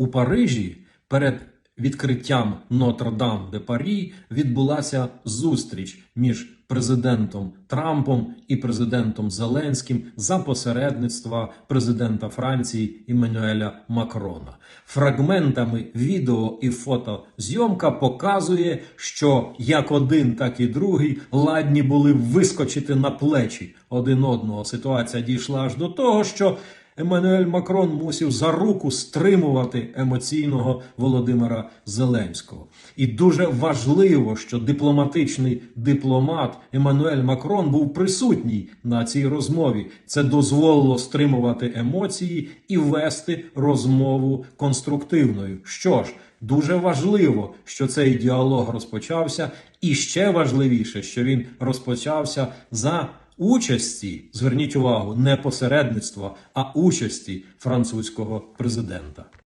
у Парижі перед відкриттям Нотр-Дам де Парі відбулася зустріч між президентом Трампом і президентом Зеленським за посередництва президента Франції Іммануеля Макрона. Фрагментами відео і фотозйомка показує, що як один, так і другий ладні були вискочити на плечі один одного. Ситуація дійшла аж до того, що Еммануель Макрон мусив за руку стримувати емоційного Володимира Зеленського. І дуже важливо, що дипломатичний дипломат Еммануель Макрон був присутній на цій розмові. Це дозволило стримувати емоції і вести розмову конструктивною. Що ж, дуже важливо, що цей діалог розпочався, і ще важливіше, що він розпочався за участі, зверніть увагу, не посередництва, а участі французького президента.